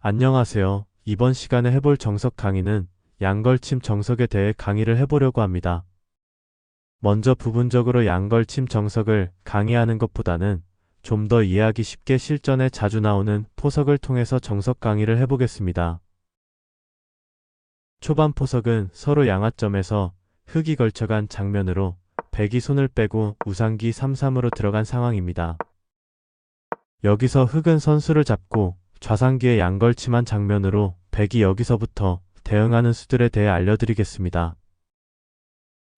안녕하세요. 이번 시간에 해볼 정석 강의는 양걸침 정석에 대해 강의를 해보려고 합니다. 먼저 부분적으로 양걸침 정석을 강의하는 것보다는 좀 더 이해하기 쉽게 실전에 자주 나오는 포석을 통해서 정석 강의를 해보겠습니다. 초반 포석은 서로 양화점에서 흙이 걸쳐간 장면으로 백이 손을 빼고 우상기 3-3으로 들어간 상황입니다. 여기서 흙은 선수를 잡고 좌상기의 양걸침한 장면으로 백이 여기서부터 대응하는 수들에 대해 알려드리겠습니다.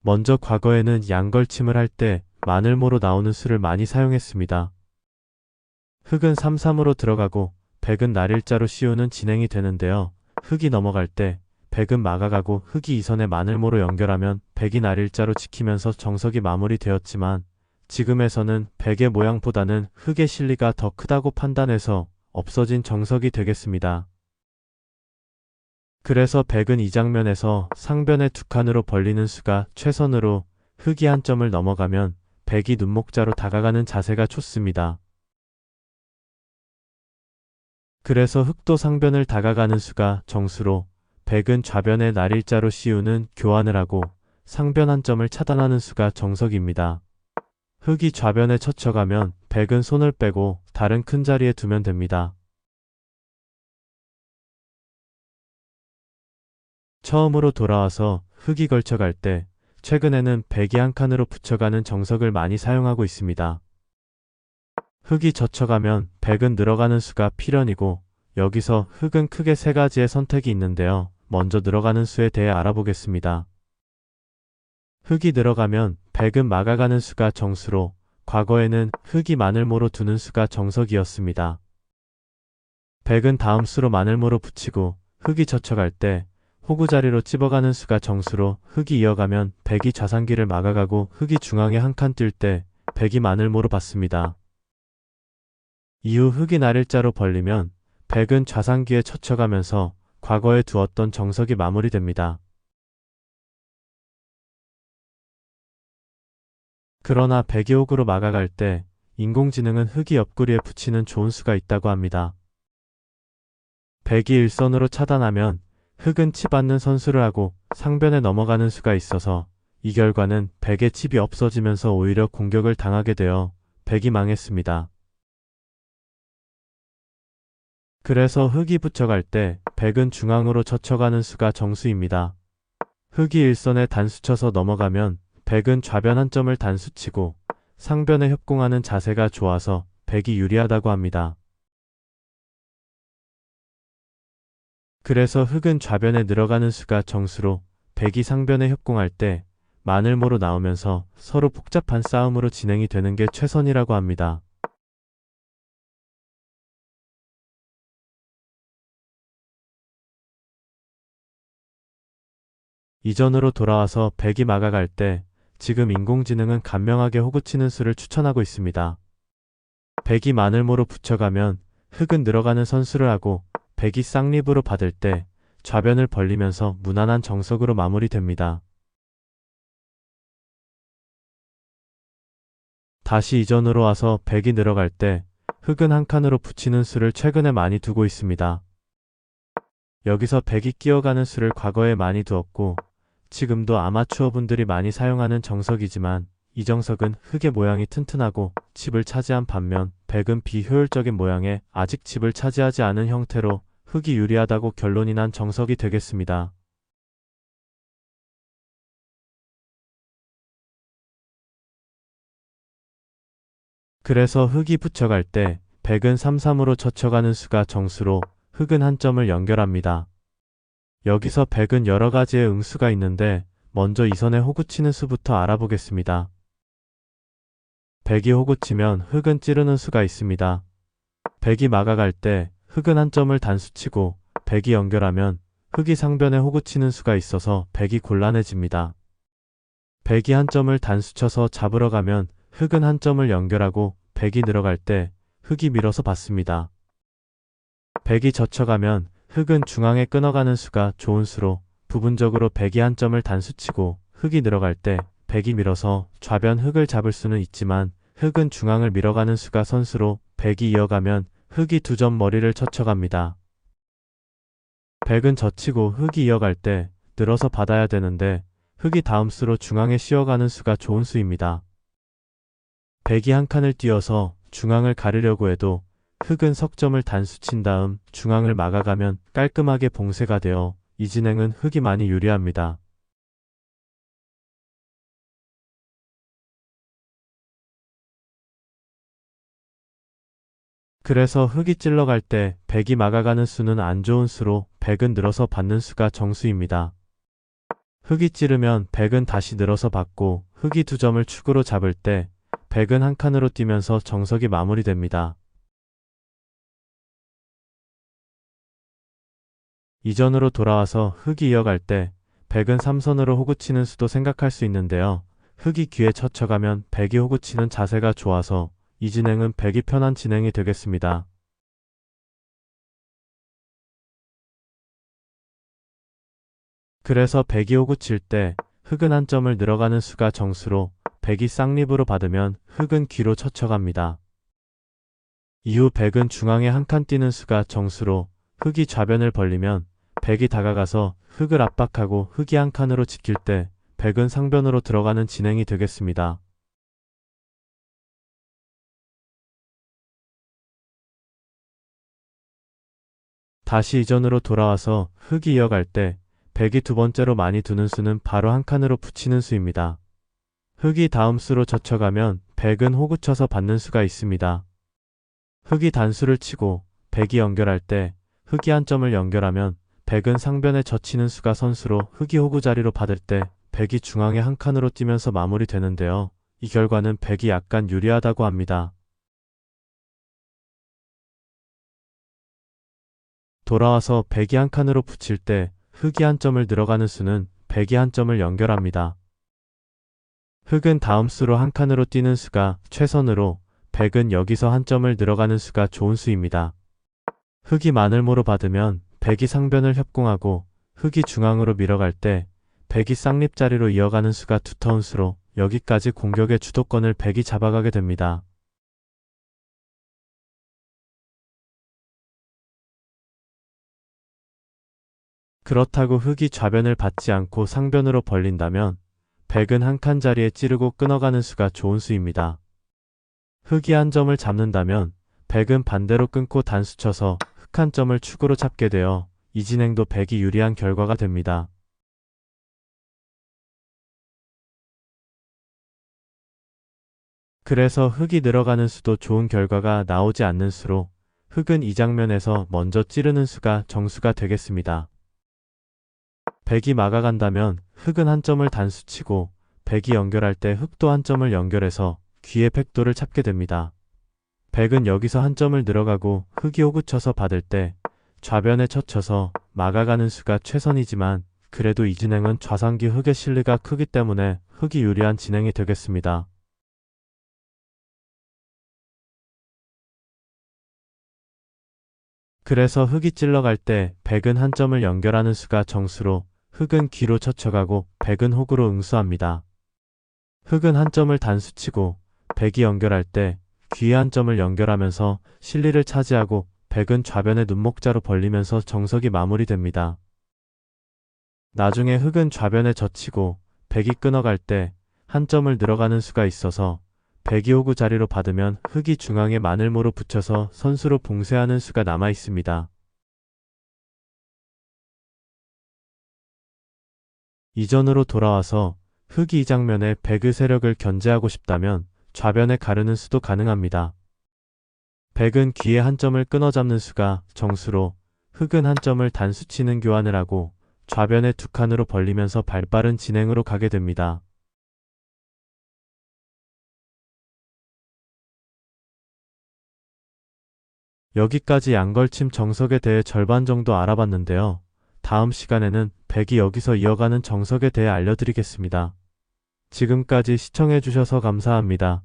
먼저 과거에는 양걸침을 할 때 마늘모로 나오는 수를 많이 사용했습니다. 흙은 3-3으로 들어가고 백은 날일자로 씌우는 진행이 되는데요. 흙이 넘어갈 때 백은 막아가고 흙이 이선에 마늘모로 연결하면 백이 날일자로 지키면서 정석이 마무리되었지만 지금에서는 백의 모양보다는 흙의 실리가 더 크다고 판단해서 없어진 정석이 되겠습니다. 그래서 백은 이 장면에서 상변의 두 칸으로 벌리는 수가 최선으로 흙이 한 점을 넘어가면 백이 눈목자로 다가가는 자세가 좋습니다. 그래서 흙도 상변을 다가가는 수가 정수로 백은 좌변에 날일자로 씌우는 교환을 하고 상변 한 점을 차단하는 수가 정석입니다. 흙이 좌변에 처쳐가면 백은 손을 빼고 다른 큰 자리에 두면 됩니다. 처음으로 돌아와서 흙이 걸쳐갈 때 최근에는 백이 한 칸으로 붙여가는 정석을 많이 사용하고 있습니다. 흙이 젖혀가면 백은 늘어가는 수가 필연이고 여기서 흙은 크게 세 가지의 선택이 있는데요. 먼저 늘어가는 수에 대해 알아보겠습니다. 흙이 늘어가면 백은 막아가는 수가 정수로 과거에는 흙이 마늘모로 두는 수가 정석이었습니다. 백은 다음 수로 마늘모로 붙이고 흙이 젖혀갈 때 호구 자리로 찝어가는 수가 정수로 흙이 이어가면 백이 좌상기를 막아가고 흙이 중앙에 한칸뛸때 백이 마늘모로 받습니다. 이후 흙이 날일자로 벌리면 백은 좌상기에 젖혀가면서 과거에 두었던 정석이 마무리됩니다. 그러나 백이 옥으로 막아갈 때 인공지능은 흙이 옆구리에 붙이는 좋은 수가 있다고 합니다. 백이 일선으로 차단하면 흙은 치 받는 선수를 하고 상변에 넘어가는 수가 있어서 이 결과는 백의 칩이 없어지면서 오히려 공격을 당하게 되어 백이 망했습니다. 그래서 흙이 붙여갈 때 백은 중앙으로 젖혀가는 수가 정수입니다. 흙이 일선에 단수쳐서 넘어가면 백은 좌변 한 점을 단수치고 상변에 협공하는 자세가 좋아서 백이 유리하다고 합니다. 그래서 흙은 좌변에 늘어가는 수가 정수로 백이 상변에 협공할 때 마늘모로 나오면서 서로 복잡한 싸움으로 진행이 되는 게 최선이라고 합니다. 이전으로 돌아와서 백이 막아갈 때 지금 인공지능은 간명하게 호구치는 수를 추천하고 있습니다. 백이 마늘모로 붙여가면 흙은 늘어가는 선수를 하고 백이 쌍립으로 받을 때 좌변을 벌리면서 무난한 정석으로 마무리됩니다. 다시 이전으로 와서 백이 늘어갈 때 흙은 한 칸으로 붙이는 수를 최근에 많이 두고 있습니다. 여기서 백이 끼어가는 수를 과거에 많이 두었고 지금도 아마추어 분들이 많이 사용하는 정석이지만 이 정석은 흙의 모양이 튼튼하고 칩을 차지한 반면 백은 비효율적인 모양에 아직 칩을 차지하지 않은 형태로 흙이 유리하다고 결론이 난 정석이 되겠습니다. 그래서 흙이 붙여갈 때 백은 3-3으로 젖혀가는 수가 정수로 흙은 한 점을 연결합니다. 여기서 백은 여러 가지의 응수가 있는데 먼저 이선에 호구치는 수부터 알아보겠습니다. 백이 호구치면 흙은 찌르는 수가 있습니다. 백이 막아갈 때 흙은 한 점을 단수치고 백이 연결하면 흙이 상변에 호구치는 수가 있어서 백이 곤란해집니다. 백이 한 점을 단수쳐서 잡으러 가면 흙은 한 점을 연결하고 백이 늘어갈 때 흙이 밀어서 받습니다. 백이 젖혀가면 흙은 중앙에 끊어가는 수가 좋은 수로 부분적으로 백이 한 점을 단수치고 흙이 늘어갈 때 백이 밀어서 좌변 흙을 잡을 수는 있지만 흙은 중앙을 밀어가는 수가 선수로 백이 이어가면 흙이 두 점 머리를 젖혀갑니다. 백은 젖히고 흙이 이어갈 때 늘어서 받아야 되는데 흙이 다음 수로 중앙에 씌어가는 수가 좋은 수입니다. 백이 한 칸을 띄어서 중앙을 가르려고 해도 흙은 석점을 단수 친 다음 중앙을 막아가면 깔끔하게 봉쇄가 되어 이 진행은 흙이 많이 유리합니다. 그래서 흙이 찔러갈 때 백이 막아가는 수는 안 좋은 수로 백은 늘어서 받는 수가 정수입니다. 흙이 찌르면 백은 다시 늘어서 받고 흙이 두 점을 축으로 잡을 때 백은 한 칸으로 뛰면서 정석이 마무리됩니다. 이전으로 돌아와서 흙이 이어갈 때 백은 삼선으로 호구치는 수도 생각할 수 있는데요. 흙이 귀에 처쳐가면 백이 호구치는 자세가 좋아서 이 진행은 백이 편한 진행이 되겠습니다. 그래서 백이 호구칠 때 흙은 한 점을 늘어가는 수가 정수로 백이 쌍립으로 받으면 흙은 귀로 처쳐갑니다. 이후 백은 중앙에 한 칸 뛰는 수가 정수로 흙이 좌변을 벌리면 백이 다가가서 흙을 압박하고 흙이 한 칸으로 지킬 때 백은 상변으로 들어가는 진행이 되겠습니다. 다시 이전으로 돌아와서 흙이 이어갈 때 백이 두 번째로 많이 두는 수는 바로 한 칸으로 붙이는 수입니다. 흙이 다음 수로 젖혀가면 백은 호구쳐서 받는 수가 있습니다. 흙이 단수를 치고 백이 연결할 때 흙이 한 점을 연결하면 백은 상변에 젖히는 수가 선수로 흙이 호구 자리로 받을 때 백이 중앙에 한 칸으로 뛰면서 마무리되는데요. 이 결과는 백이 약간 유리하다고 합니다. 돌아와서 백이 한 칸으로 붙일 때 흙이 한 점을 들어가는 수는 백이 한 점을 연결합니다. 흙은 다음 수로 한 칸으로 뛰는 수가 최선으로 백은 여기서 한 점을 들어가는 수가 좋은 수입니다. 흙이 마늘모로 받으면 백이 상변을 협공하고 흙이 중앙으로 밀어갈 때 백이 쌍립자리로 이어가는 수가 두터운 수로 여기까지 공격의 주도권을 백이 잡아가게 됩니다. 그렇다고 흙이 좌변을 받지 않고 상변으로 벌린다면 백은 한 칸 자리에 찌르고 끊어가는 수가 좋은 수입니다. 흙이 한 점을 잡는다면 백은 반대로 끊고 단수 쳐서 흙한 점을 축으로 잡게 되어 이 진행도 백이 유리한 결과가 됩니다. 그래서 흙이 늘어가는 수도 좋은 결과가 나오지 않는 수로 흙은 이 장면에서 먼저 찌르는 수가 정수가 되겠습니다. 백이 막아간다면 흙은 한 점을 단수치고 백이 연결할 때 흙도 한 점을 연결해서 귀의 팩도를 찾게 됩니다. 백은 여기서 한 점을 들어가고 흙이 호구쳐서 받을 때 좌변에 젖혀서 막아가는 수가 최선이지만 그래도 이 진행은 좌상기 흙의 실리가 크기 때문에 흙이 유리한 진행이 되겠습니다. 그래서 흙이 찔러갈 때 백은 한 점을 연결하는 수가 정수로 흙은 귀로 젖혀가고 백은 호구로 응수합니다. 흙은 한 점을 단수치고 백이 연결할 때 귀에 한 점을 연결하면서 실리를 차지하고 백은 좌변의 눈목자로 벌리면서 정석이 마무리됩니다. 나중에 흙은 좌변에 젖히고 백이 끊어갈 때 한 점을 늘어가는 수가 있어서 백이 호구 자리로 받으면 흙이 중앙에 마늘모로 붙여서 선수로 봉쇄하는 수가 남아 있습니다. 이전으로 돌아와서 흙이 이 장면에 백의 세력을 견제하고 싶다면 좌변에 가르는 수도 가능합니다. 백은 귀에 한 점을 끊어 잡는 수가 정수로 흙은 한 점을 단수치는 교환을 하고 좌변에 두 칸으로 벌리면서 발빠른 진행으로 가게 됩니다. 여기까지 양걸침 정석에 대해 절반 정도 알아봤는데요. 다음 시간에는 백이 여기서 이어가는 정석에 대해 알려드리겠습니다. 지금까지 시청해주셔서 감사합니다.